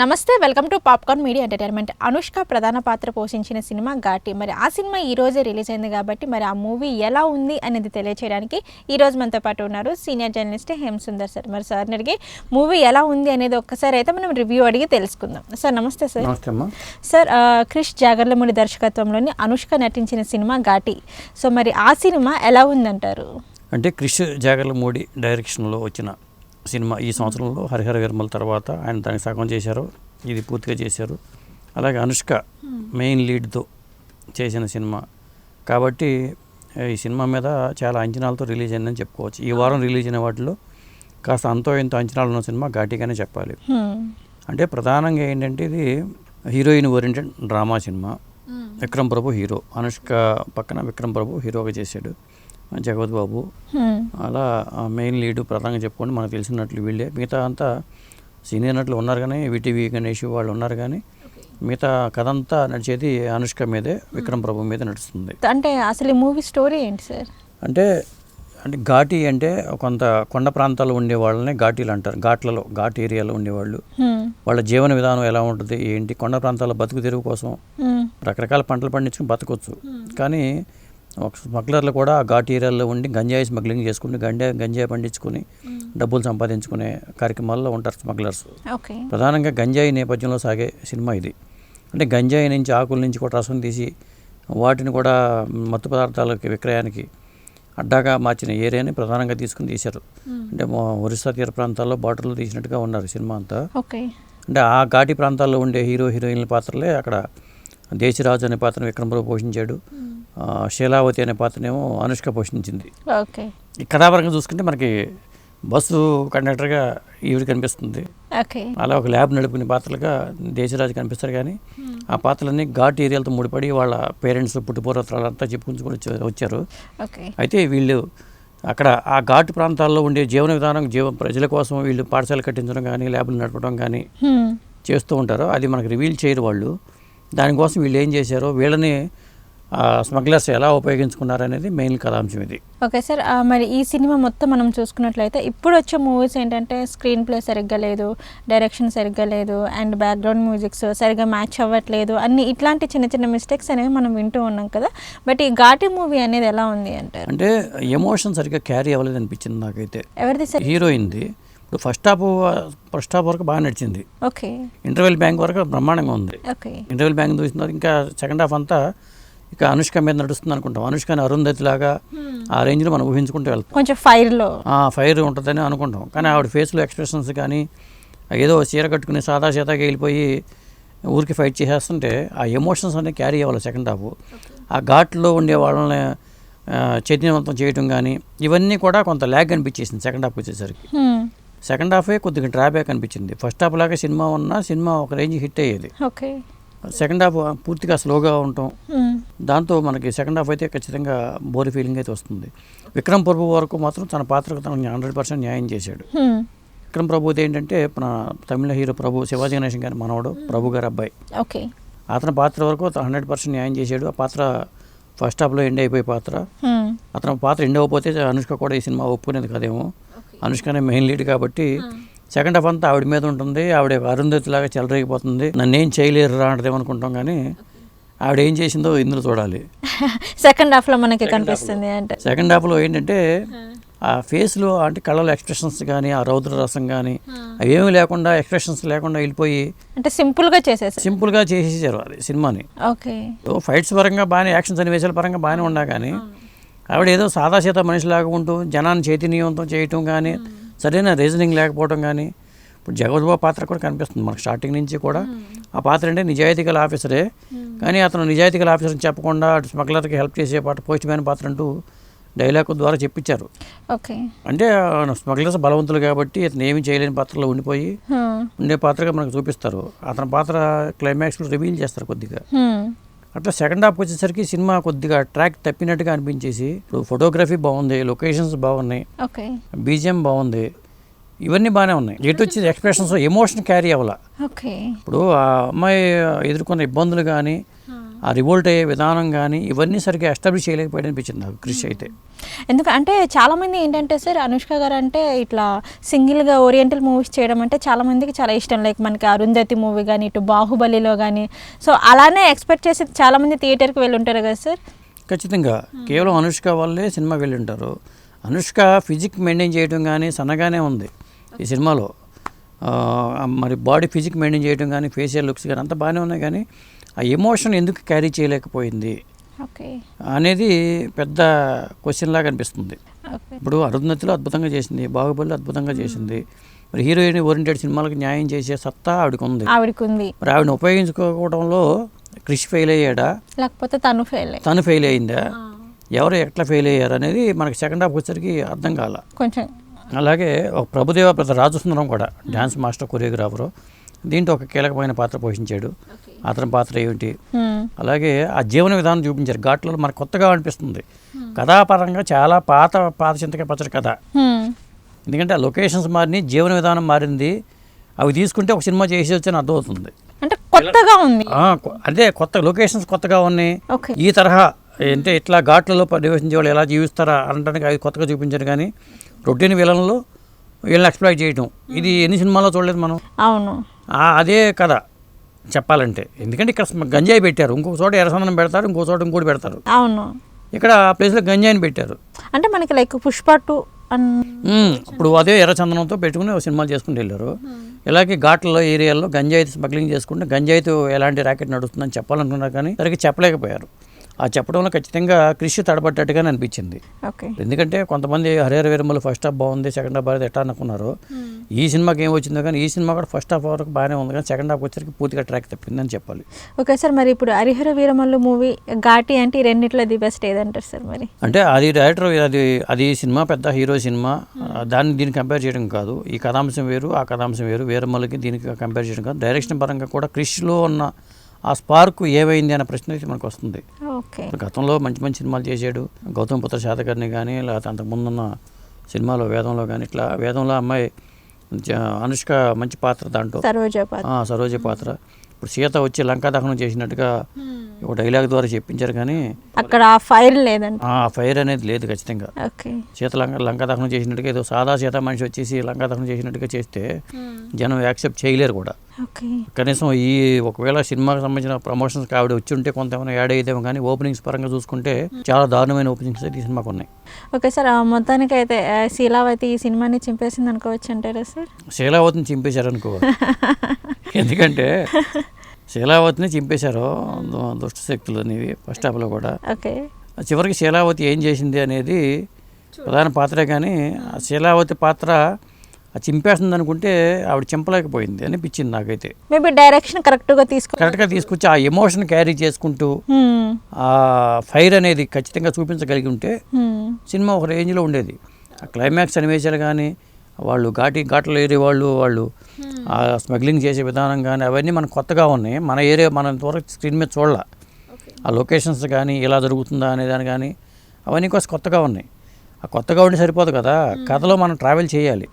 నమస్తే welcome to popcorn media entertainment. Anushka ప్రధాన పాత్ర పోషించిన సినిమా ఘాటి. మరి ఆ సినిమా ఈ రోజే రిలీజ్ అయింది కాబట్టి మరి ఆ మూవీ ఎలా ఉంది అనేది తెలియచేయడానికి ఈ రోజు మనతో పాటు ఉన్నారు senior journalist Hem Sundar sir. మరి సార్ని అడిగి మూవీ ఎలా ఉంది అనేది ఒక్కసారి అయితే మనం రివ్యూ అడిగి తెలుసుకుందాం. సార్ నమస్తే సార్. సార్ క్రిష్ జాగర్లముడి దర్శకత్వంలోని అనుష్క నటించిన సినిమా ఘాటి. సో మరి ఆ సినిమా ఎలా ఉందంటారు? అంటే క్రిష్ జాగర్ల మోడీ డైరెక్షన్లో వచ్చిన సినిమా ఈ సంవత్సరంలో హరిహర విర్మల తర్వాత ఆయన దానికి సగం చేశారు. ఇది పూర్తిగా చేశారు. అలాగే అనుష్క మెయిన్ లీడ్తో చేసిన సినిమా. కాబట్టి ఈ సినిమా మీద చాలా అంచనాలతో రిలీజ్ అయిందని చెప్పుకోవచ్చు. ఈ వారం రిలీజ్ అయిన వాటిలో కాస్త అంతో ఎంతో అంచనాలు ఉన్న సినిమా ఘాటిగానే చెప్పాలి. హ్మ్. అంటే ప్రధానంగా ఏంటంటే ఇది heroine oriented drama cinema. Vikram Prabhu hero. Anushka పక్కన విక్రమ్ ప్రభు హీరోగా చేశాడు. జగవత్ బాబు. అలా మెయిన్ లీడ్ ప్రధానంగా చెప్పుకొని మనకు తెలిసినట్లు వీళ్ళే. మిగతా అంతా సీనియర్ నటులు ఉన్నారు కానీ విటీవీ గణేష్ వాళ్ళు ఉన్నారు కానీ మిగతా కథ అంతా నడిచేది అనుష్క మీదే విక్రమ్ ప్రభు మీద నడుస్తుంది. అంటే అసలు ఈ మూవీ స్టోరీ ఏంటి సార్? అంటే అంటే ఘాటి అంటే కొంత కొండ ప్రాంతాల్లో ఉండే వాళ్ళని ఘాటీలు అంటారు. ఘాట్లలో ఘాట్ ఏరియాలో ఉండేవాళ్ళు. వాళ్ళ. జీవన విధానం ఎలా ఉంటుంది ఏంటి కొండ ప్రాంతాల్లో బతుకు తెరువు కోసం. రకరకాల పంటలు పండించుకుని బతకొచ్చు. కానీ స్మగ్లర్లు కూడా ఆ ఘాట్ ఏరియాలో ఉండి గంజాయి స్మగ్లింగ్ చేసుకుని గంజాయి గంజాయి పండించుకుని డబ్బులు సంపాదించుకునే కార్యక్రమాల్లో ఉంటారు స్మగ్లర్స్. ఓకే. ప్రధానంగా గంజాయి నేపథ్యంలో సాగే సినిమా ఇది. అంటే గంజాయి నుంచి ఆకుల నుంచి కూడా రసం తీసి వాటిని కూడా మత్తు పదార్థాలకి విక్రయానికి అడ్డాగా మార్చిన ఏరియాని ప్రధానంగా తీసుకుని తీశారు. అంటే ఒరిస్సా తీర ప్రాంతాల్లో బార్డర్లో తీసినట్టుగా ఉన్నారు సినిమా అంతా. ఓకే. అంటే ఆ ఘాటి ప్రాంతాల్లో ఉండే హీరో హీరోయిన్ల పాత్రలే అక్కడ దేశరాజు అనే పాత్రను విక్రమ్ ప్రభు పోషించాడు శీలావతి అనే పాత్రనేమో అనుష్క పోషించింది. ఓకే. ఈ కథాపరంగా చూసుకుంటే మనకి బస్సు కండక్టర్గా ఈవిడ కనిపిస్తుంది. అలా ఒక ల్యాబ్ నడుపుకునే పాత్రలుగా దేశరాజు కనిపిస్తారు కానీ ఆ పాత్రలన్నీ ఘాట్ ఏరియాలతో ముడిపడి వాళ్ళ పేరెంట్స్ పుట్టుపూర్వత్రాలు అంతా వచ్చి- వచ్చారు. అయితే వీళ్ళు అక్కడ ఆ ఘాటు ప్రాంతాల్లో ఉండే జీవన విధానం జీవ ప్రజల కోసం వీళ్ళు పాఠశాల కట్టించడం కానీ ల్యాబ్లు నడపడం కానీ. చేస్తూ ఉంటారో. అది మనకు రివీల్ చేయరు వాళ్ళు. దానికోసం వీళ్ళు ఏం చేశారో వీళ్ళని స్మగ్లర్స్ ఎలా ఉపయోగించుకున్నారు అనేది మెయిన్ కథాంశం ఇది. ఓకే సార్ మరి ఈ సినిమా మొత్తం మనం చూసుకున్నట్లయితే ఇప్పుడు వచ్చే మూవీస్ ఏంటంటే స్క్రీన్ ప్లే సరిగ్గా లేదు డైరెక్షన్ సరిగ్గా లేదు అండ్ బ్యాక్గ్రౌండ్ మ్యూజిక్స్ సరిగ్గా మ్యాచ్ అవ్వట్లేదు అన్ని ఇట్లాంటి చిన్న చిన్న మిస్టేక్స్ అనేవి మనం వింటూ ఉన్నాం కదా. బట్ ఈ ఘాటి మూవీ అనేది ఎలా ఉంది అంటారు? అంటే ఎమోషన్ సరిగ్గా క్యారీ అవ్వలేదు అనిపించింది నాకైతే. ఎవరిది సార్? హీరోయిన్ది. ఇప్పుడు ఫస్ట్ హాఫ్ ఫస్ట్ హాఫ్ వరకు బాగా నడిచింది. ఓకే. ఇంటర్వెల్ బ్యాంక్ వరకు బ్రహ్మాండంగా ఉంది. ఓకే. ఇంటర్వెల్ బ్యాంక్ చూసిన తర్వాత ఇంకా సెకండ్ హాఫ్ అంతా ఇక అనుష్క మీద నడుస్తుంది అనుకుంటాం. అనుష్కని అరుంధతి లాగా ఆ రేంజ్లో మనం ఊహించుకుంటూ వెళ్తాం. కొంచెం ఫైర్లో. ఆ ఫైర్ ఉంటుందని అనుకుంటాం. కానీ ఆవిడ ఫేస్లో ఎక్స్ప్రెషన్స్ కానీ ఏదో చీర కట్టుకుని సాదా సీతాగా వెళ్ళిపోయి ఊరికి ఫైట్ చేసేస్తుంటే ఆ ఎమోషన్స్ అనేవి క్యారీ అవ్వాలి సెకండ్ హాఫ్. ఆ ఘాట్లో ఉండే వాళ్ళని చైతన్యవంతం చేయటం కానీ ఇవన్నీ కూడా కొంత ల్యాగ్ అనిపించేసింది సెకండ్ హాఫ్ వచ్చేసరికి. సెకండ్ హాఫే కొద్దిగా డ్రాబ్యాక్ అనిపించింది. ఫస్ట్ హాఫ్ లాగా సినిమా ఉన్నా సినిమా ఒక రేంజ్ హిట్ అయ్యేది. ఓకే. సెకండ్ హాఫ్ పూర్తిగా స్లోగా హ్మ్. దాంతో మనకి సెకండ్ హాఫ్ అయితే ఖచ్చితంగా బోర్ ఫీలింగ్ అయితే వస్తుంది. విక్రమ్ ప్రభు వరకు మాత్రం తన పాత్రకు తనకు హండ్రెడ్ పర్సెంట్ న్యాయం చేశాడు. విక్రమ్ ప్రభుది ఏంటంటే మన తమిళ హీరో ప్రభు శివాజీ గణేశన్ గారి మనవడు ప్రభు గారి అబ్బాయి. ఓకే. అతని పాత్ర వరకు హండ్రెడ్ పర్సెంట్ న్యాయం చేశాడు. ఆ పాత్ర ఫస్ట్ హాఫ్లో ఎండ్ అయిపోయే పాత్ర. అతని పాత్ర ఎండ్ అవ్వకపోతే అనుష్క కూడా ఈ సినిమా ఒప్పుకునేది కదేమో. అనుష్కనే మెయిన్ లీడ్ కాబట్టి సెకండ్ హాఫ్ అంతా ఆవిడ మీద ఉంటుంది. ఆవిడ అరుంధతి లాగా చెలరేగిపోతుంది. నన్ను ఏం చేయలేరు రా అంటదేమనుకుంటాం కానీ ఆవిడ ఏం చేసిందో ఇందులో చూడాలి. సెకండ్ హాఫ్లో మనకి కనిపిస్తుంది అంటే. సెకండ్ హాఫ్లో ఏంటంటే ఆ ఫేస్లో అంటే కళ్ళలో ఎక్స్ప్రెషన్స్ కానీ ఆ రౌద్ర రసం కానీ అవేమీ లేకుండా ఎక్స్ప్రెషన్స్ లేకుండా వెళ్ళిపోయి అంటే సింపుల్గా చేసేసారు. సింపుల్గా చేసేసారు అది సినిమాని. ఓకే. సో ఫైట్స్ పరంగా బాగానే యాక్షన్ సన్నివేశాల పరంగా బాగానే ఉన్నా కానీ ఆవిడ ఏదో సాదాసీత మనిషిలాగా ఉంటూ జనాన్ని చైతన్యవంతం చేయటం కానీ సరైన రీజనింగ్ లేకపోవడం కానీ ఇప్పుడు జగవద్బాబు పాత్ర కూడా కనిపిస్తుంది మనకు స్టార్టింగ్ నుంచి కూడా. ఆ పాత్ర అంటే నిజాయితీ గల ఆఫీసరే కానీ అతను నిజాయితీ గల ఆఫీసర్ చెప్పకుండా అటు స్మగ్లర్కి హెల్ప్ చేసే పాట పోస్ట్ మ్యాన్ పాత్ర అంటూ డైలాగ్ ద్వారా చెప్పించారు ఓకే. అంటే స్మగ్లర్స్ బలవంతులు కాబట్టి అతను ఏమీ చేయలేని పాత్రలో ఉండిపోయి. ఉండే పాత్రగా మనకు చూపిస్తారు. అతని పాత్ర క్లైమాక్స్లో రివీల్ చేస్తారు కొద్దిగా. అట్లా సెకండ్ హాఫ్ వచ్చేసరికి సినిమా కొద్దిగా ట్రాక్ తప్పినట్టుగా అనిపించేసి ఇప్పుడు ఫోటోగ్రఫీ బాగుంది లొకేషన్స్ బాగున్నాయి బీజిఎం బాగుంది ఇవన్నీ బాగానే ఉన్నాయి. ఎటు వచ్చి ఎక్స్ప్రెషన్స్ ఎమోషన్ క్యారీ అవ్వాల. ఇప్పుడు ఆ అమ్మాయి ఎదుర్కొన్న ఇబ్బందులు కానీ ఆ రివోల్ట్ అయ్యే విధానం కానీ ఇవన్నీ సరిగ్గా ఎస్టాబ్లిష్ చేయలేకపోయాడు అనిపించింది నాకు కృషి అయితే. ఎందుకంటే చాలా మంది ఏంటంటే సార్ అనుష్క గారు అంటే ఇట్లా సింగిల్గా ఓరియంటల్ మూవీస్ చేయడం అంటే చాలా మందికి చాలా ఇష్టం. లైక్ మనకి అరుంధతి మూవీ కానీ ఇటు బాహుబలిలో కానీ. సో అలానే ఎక్స్పెక్ట్ చేసి చాలా మంది థియేటర్కి వెళ్ళి ఉంటారు కదా సార్? ఖచ్చితంగా. కేవలం అనుష్క వల్లే సినిమాకి వెళ్ళి ఉంటారు అనుష్క ఫిజిక్ మెయింటైన్ చేయడం కానీ సన్నగానే ఉంది ఈ సినిమాలో. మరి బాడీ ఫిజిక్ మెయింటైన్ చేయడం కానీ ఫేషియల్ లుక్స్ కానీ అంతా బాగానే ఉన్నాయి కానీ ఆ ఎమోషన్ ఎందుకు క్యారీ చేయలేకపోయింది? అనేది పెద్ద క్వశ్చన్ లాగా అనిపిస్తుంది. ఇప్పుడు అరుంధతిలో అద్భుతంగా చేసింది బాహుబలిలో అద్భుతంగా చేసింది. మరి హీరోయిన్ ఓరియంటెడ్ సినిమాలకు న్యాయం చేసే సత్తా ఆవిడకు ఉంది ఆవిడకి ఉంది మరి ఆవిడని ఉపయోగించుకోవడంలో కృషి ఫెయిల్ అయ్యాడా? లేకపోతే తను ఫెయిల్ తను ఫెయిల్ అయిందా? ఎవరు ఎట్లా ఫెయిల్ అయ్యారు అనేది మనకి సెకండ్ హాఫ్ వచ్చేసరికి అర్థం కాల. కొంచెం అలాగే ఒక ప్రభుదేవ ప్రత రాజసుందరం కూడా డ్యాన్స్ మాస్టర్ కొరియోగ్రాఫరు. దీంట్లో ఒక కీలకమైన పాత్ర పోషించాడు. అతని పాత్ర ఏమిటి. అలాగే ఆ జీవన విధానం చూపించారు. ఘాట్లలో మనకు కొత్తగా అనిపిస్తుంది. కథాపరంగా చాలా పాత పాత చింతకాయ పచ్చడి కథ. ఎందుకంటే ఆ లొకేషన్స్ మారినాయి జీవన విధానం మారింది. అవి తీసుకుంటే ఒక సినిమా చేసి వచ్చని అర్థమవుతుంది. అంటే కొత్తగా ఉంది. అదే కొత్త లొకేషన్స్ కొత్తగా ఉన్నాయి. ఈ తరహా అంటే ఇట్లా ఘాట్లలో నివసించే వాళ్ళు ఎలా జీవిస్తారా అనడానికి అవి కొత్తగా చూపించారు. కానీ రొటీన్ విలన్లో వీళ్ళని ఎక్స్ప్లాయిట్ చేయటం. ఇది ఎన్ని సినిమాల్లో చూడలేదు మనం? అవును. అదే కథ చెప్పాలంటే. ఎందుకంటే ఇక్కడ గంజాయి పెట్టారు. ఇంకొక చోట ఎర్రసందనం పెడతారు ఇంకో చోట ఇంకోటి పెడతారు. అవును. ఇక్కడ ఆ ప్లేస్లో గంజాయిని పెట్టారు. అంటే మనకి లైక్ పుష్ప టూ అన్ మ్మ్. ఇప్పుడు అదే ఎర్రచందనంతో పెట్టుకుని సినిమాలు చేసుకుని వెళ్ళారు. ఇలాగే ఘాట్లలో ఏరియాల్లో గంజాయి స్మగ్లింగ్ చేసుకుంటే గంజాయితో ఎలాంటి ర్యాకెట్ నడుస్తుందని చెప్పాలనుకున్నారు కానీ సరిగ్గా చెప్పలేకపోయారు. ఆ చెప్పడంలో ఖచ్చితంగా కృషి తడబడ్డట్టుగానే అనిపించింది. ఓకే. ఎందుకంటే కొంతమంది హరిహర వీరమ్మలు ఫస్ట్ హాఫ్ బాగుంది సెకండ్ హాఫ్ బాగా ఎట్లా అనుకున్నారు. ఈ సినిమాకి ఏం వచ్చిందో కానీ ఈ సినిమా కూడా ఫస్ట్ హాఫ్ వరకు బాగానే ఉంది కానీ సెకండ్ హాఫ్ వచ్చరికి పూర్తిగా ట్రాక్ తప్పిందని చెప్పాలి. ఓకే సార్ మరి ఇప్పుడు హరిహర వీరమల్లు మూవీ ఘాటి అంటే ఈ రెండిట్లో ది బెస్ట్ ఏదంటారు సార్ మరి? అంటే అది డైరెక్టర్ అది అది సినిమా పెద్ద హీరో సినిమా. ఆ, దాన్ని దీన్ని కంపేర్ చేయడం కాదు. ఈ కథాంశం వేరు ఆ కథాంశం వేరు. వేరమ్మలకి దీనికి కంపేర్ చేయడం కాదు. డైరెక్షన్ పరంగా కూడా క్రిష్లో ఉన్న ఆ స్పార్క్ ఏమైంది అనే ప్రశ్న అయితే మనకు వస్తుంది. గతంలో మంచి మంచి సినిమాలు చేశాడు. గౌతమ్ పుత్ర శాతకర్ణి కానీ లేకపోతే అంతకుముందున్న సినిమాలో వేదంలో కానీ ఇట్లా వేదంలో అమ్మాయి అనుష్క మంచి పాత్ర దాంట్లో. సరోజ పాత్ర. ఇప్పుడు సీత వచ్చి లంకా దహనం చేసినట్టుగా ఒక డైలాగ్ ద్వారా చెప్పించారు కానీ అక్కడ ఆ ఫైర్ లేదంట. ఆ ఫైర్ అనేది లేదు ఖచ్చితంగా. సీత లంక లంకా దహనం చేసినట్టుగా ఏదో సాదా సీత మనిషి వచ్చేసి లంకా దహనం చేసినట్టుగా చేస్తే జనం యాక్సెప్ట్ చేయలేరు కూడా. కనీసం ఈ ఒకవేళ సినిమాకి సంబంధించిన ప్రమోషన్స్ ఆవిడ వచ్చి ఉంటే కొంత ఏమైనా యాడ్ అయ్యేదేమో కానీ ఓపెనింగ్స్ పరంగా చూసుకుంటే చాలా దారుణమైన ఓపెనింగ్స్ అయితే ఈ సినిమాకు ఉన్నాయి. ఓకే సార్ మొత్తానికి అయితే శీలావతి ఈ సినిమాని చింపేసింది అనుకోవచ్చు అంటారా సార్? శీలావతిని చింపేశారనుకో. ఎందుకంటే శీలావతిని చింపేశారు దుష్ట శక్తులు అనేవి ఫస్ట్ హాఫ్లో కూడా. ఓకే. చివరికి శీలావతి ఏం చేసింది అనేది ప్రధాన పాత్రే కానీ ఆ శీలావతి పాత్ర చింపేస్తుంది అనుకుంటే ఆవిడ చింపలేకపోయింది అనిపించింది నాకైతే. మేబీ డైరెక్షన్ కరెక్ట్గా తీసుకో కరెక్ట్గా తీసుకొచ్చి ఆ ఎమోషన్ క్యారీ చేసుకుంటూ. ఆ ఫైర్ అనేది ఖచ్చితంగా చూపించగలిగి ఉంటే. సినిమా ఒక రేంజ్లో ఉండేది. ఆ క్లైమాక్స్ సన్నివేశాలు కానీ వాళ్ళు ఘాటి ఘాట్లో ఏరియా వాళ్ళు వాళ్ళు ఆ స్మగ్లింగ్ చేసే విధానం కానీ అవన్నీ మనకు కొత్తగా ఉన్నాయి. మన ఏరియా మన ఇంతవరకు స్క్రీన్ మీద చూడాల. ఆ లొకేషన్స్ కానీ ఇలా జరుగుతుందా అనే దాని కానీ అవన్నీ కొంచెం కొత్తగా ఉన్నాయి. ఆ కొత్తగా ఉండి సరిపోదు కదా. కథలో మనం ట్రావెల్ చేయాలి.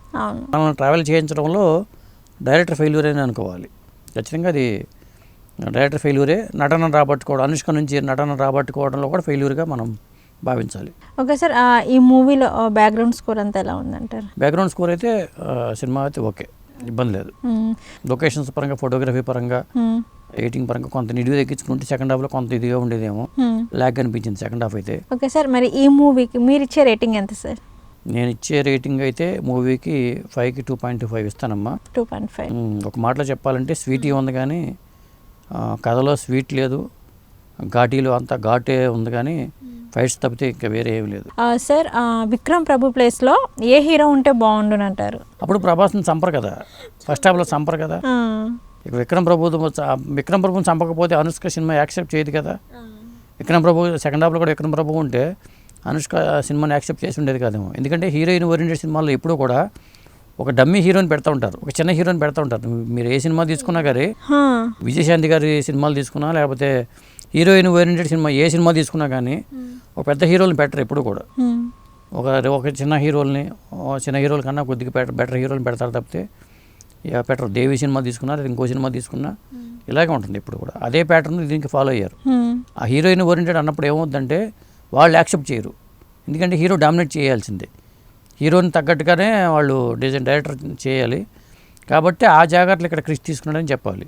మనం ట్రావెల్ చేయించడంలో డైరెక్టర్ ఫెయిల్యూర్ అని అనుకోవాలి. ఖచ్చితంగా అది డైరెక్టర్ ఫెయిల్యూరే. నటన రాబట్టుకోవడం అనుష్క నుంచి నటన రాబట్టుకోవడంలో కూడా ఫెయిల్యూర్గా మనం భావించాలి. ఓకే సార్ ఈ మూవీలో బ్యాక్గ్రౌండ్ స్కోర్ అంతా ఎలా ఉందంటారు? బ్యాక్గ్రౌండ్ స్కోర్ అయితే సినిమా అయితే ఓకే. ఇబ్బంది లేదు. లొకేషన్స్ పరంగా ఫోటోగ్రఫీ పరంగా హ్మ్. ఎడిటింగ్ పరంగా కొంత నిడివి తగ్గించుకుంటే సెకండ్ హాఫ్లో కొంత ఇదిగా ఉండేదేమో. హ్మ్. ల్యాగ్ అనిపించింది సెకండ్ హాఫ్ అయితే. ఓకే సార్ మరి ఈ మూవీకి మీరు ఇచ్చే రేటింగ్ ఎంత సార్ నేను ఇచ్చే రేటింగ్ అయితే మూవీకి ఫైవ్కి two point two five ఇస్తానమ్మా. Two point five. ఒక మాటలో చెప్పాలంటే స్వీటీ ఉంది కానీ కథలో స్వీట్ లేదు ఘాటీలో అంతా ఘాటే ఉంది కానీ ఫైట్స్ తప్పితే ఇంకా వేరే ఏమి లేదు. సార్ ఆ, విక్రమ్ ప్రభు ప్లేస్లో ఏ హీరో ఉంటే బాగుండును అంటారు అప్పుడు ప్రభాస్ని చంపరు కదా. ఫస్ట్ హాఫ్లో చంపరు కదా. ఇక విక్రమ్ ప్రభు విక్రమ్ ప్రభుని చంపకపోతే అనుష్క సినిమా యాక్సెప్ట్ చేయదు కదా. విక్రమ్ ప్రభు సెకండ్ హాఫ్లో కూడా విక్రమ్ ప్రభు ఉంటే అనుష్క సినిమాని యాక్సెప్ట్ చేసి ఉండేది కాదేమో. ఎందుకంటే హీరోయిన్ ఓరియంటెడ్ సినిమాల్లో ఎప్పుడూ కూడా ఒక డమ్మీ హీరోని పెడతా ఉంటారు. ఒక చిన్న హీరోని పెడతా ఉంటారు. మీరు ఏ సినిమా తీసుకున్నా కానీ విజయశాంతి గారి సినిమాలు తీసుకున్నా లేకపోతే హీరోయిన్ ఓరియంటెడ్ సినిమా ఏ సినిమా తీసుకున్నా కానీ ఒక పెద్ద హీరోని పెట్టరు ఎప్పుడు కూడా. ఒక ఒక చిన్న హీరోల్ని చిన్న హీరోల కన్నా కొద్దిగా బెటర్ బెటర్ హీరోని పెడతారు తప్పితే ఇక పెట్టరు దేవి సినిమా తీసుకున్నా లేదా ఇంకో సినిమా తీసుకున్నా ఇలాగే ఉంటుంది ఇప్పుడు కూడా. అదే ప్యాటర్న్ దీనికి ఫాలో అయ్యారు. హ్మ్. ఆ హీరోయిన్ ఓరియంటెడ్ అన్నప్పుడు ఏమవుద్దంటే వాళ్ళు యాక్సెప్ట్ చేయరు. ఎందుకంటే హీరో డామినేట్ చేయాల్సిందే. హీరోని తగ్గట్టుగానే వాళ్ళు డిజైన్ డైరెక్టర్ చేయాలి. కాబట్టి ఆ జాగ్రత్తలు ఇక్కడ క్రిష్ తీసుకున్నాడని చెప్పాలి.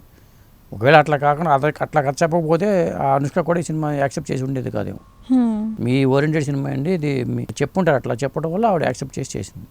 ఒకవేళ అట్లా కాకుండా అదే అట్లా ఖర్చు చెప్పకపోతే ఆ అనుష్క కూడా ఈ సినిమా యాక్సెప్ట్ చేసి ఉండేది కాదేమో. హ్మ్. మీ ఓరియంటెడ్ సినిమా అండి ఇది మీ చెప్పుంటారు అట్లా చెప్పడం వల్ల ఆవిడ యాక్సెప్ట్ చేసి చేసింది.